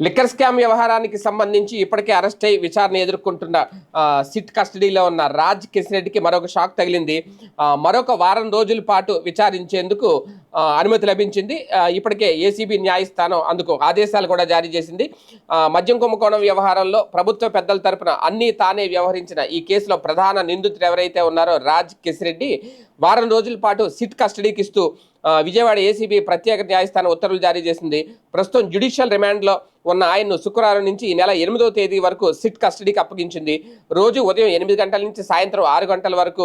Liquor scam వ్యవహారానికి సంబంధించి ఇప్పటికే అరెస్ట్ అయి విచారణ ఎదుర్కొంటున్న ఆ, సిట్ కస్టడీలో ఉన్న రాజ్ కిషన్రెడ్డికి మరొక షాక్ తగిలింది. మరొక వారం రోజుల పాటు విచారించేందుకు అనుమతి లభించింది. ఇప్పటికే ఏసీబీ న్యాయస్థానం అందుకు ఆదేశాలు కూడా జారీ చేసింది. మద్యం కుంభకోణం వ్యవహారంలో ప్రభుత్వ పెద్దల తరపున అన్నీ తానే వ్యవహరించిన ఈ కేసులో ప్రధాన నిందితుడు ఎవరైతే ఉన్నారో రాజ్ కిసిరెడ్డి వారం రోజుల పాటు సిట్ కస్టడీకి ఇస్తూ విజయవాడ ఏసీబీ ప్రత్యేక న్యాయస్థానం ఉత్తర్వులు జారీ చేసింది. ప్రస్తుతం జ్యుడిషియల్ రిమాండ్లో ఉన్న ఆయన్ను శుక్రవారం నుంచి ఈ నెల ఎనిమిదో తేదీ వరకు సిట్ కస్టడీకి అప్పగించింది. రోజు ఉదయం ఎనిమిది గంటల నుంచి సాయంత్రం ఆరు గంటల వరకు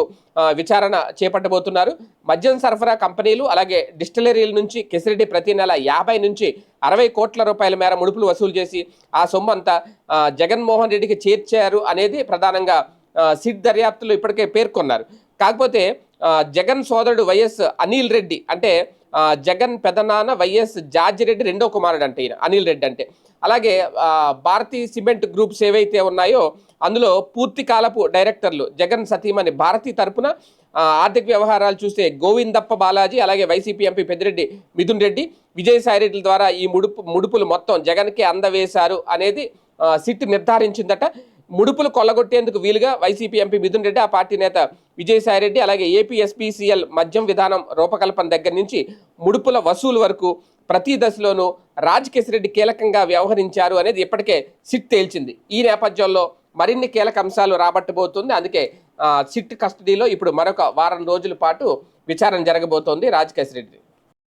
విచారణ చేపట్టబోతున్నారు. మద్యం సరఫరా కంపెనీలు అలాగే డిస్టిలరీల నుంచి కిసిరెడ్డి ప్రతి నెల యాభై నుంచి అరవై కోట్ల రూపాయల మేర ముడుపులు వసూలు చేసి ఆ సొమ్ము అంతా జగన్మోహన్ రెడ్డికి చేర్చారు అనేది ప్రధానంగా సిట్ దర్యాప్తులు ఇప్పటికే పేర్కొన్నారు. కాకపోతే జగన్ సోదరుడు వైఎస్ అనిల్ రెడ్డి అంటే జగన్ పెదనాన్న వైఎస్ జార్జిరెడ్డి రెండో కుమారుడు అంటే ఈయన అనిల్ రెడ్డి అంటే. అలాగే భారతీ సిమెంట్ గ్రూప్స్ ఏవైతే ఉన్నాయో అందులో పూర్తి కాలపు డైరెక్టర్లు జగన్ సతీమణి భారతి తరపున ఆర్థిక వ్యవహారాలు చూస్తే గోవిందప్ప బాలాజీ అలాగే వైసీపీ ఎంపీ పెద్దిరెడ్డి మిథున్ రెడ్డి విజయసాయి రెడ్డి ద్వారా ఈ ముడుపు ముడుపులు మొత్తం జగన్కే అందవేశారు అనేది సిట్ నిర్ధారించిందట. ముడుపులు కొల్లగొట్టేందుకు వీలుగా వైసీపీ ఎంపీ మిథున్ రెడ్డి ఆ పార్టీ నేత విజయసాయి రెడ్డి అలాగే ఏపీఎస్పీసీఎల్ మద్యం విధానం రూపకల్పన దగ్గర నుంచి ముడుపుల వసూలు వరకు ప్రతి దశలోనూ రాజ్ రెడ్డి కీలకంగా వ్యవహరించారు అనేది ఇప్పటికే సిట్ తేల్చింది. ఈ నేపథ్యంలో మరిన్ని కీలక అంశాలు రాబట్టబోతుంది. అందుకే సిట్ కస్టడీలో ఇప్పుడు మరొక వారం రోజుల పాటు విచారణ జరగబోతోంది రాజ్ రెడ్డి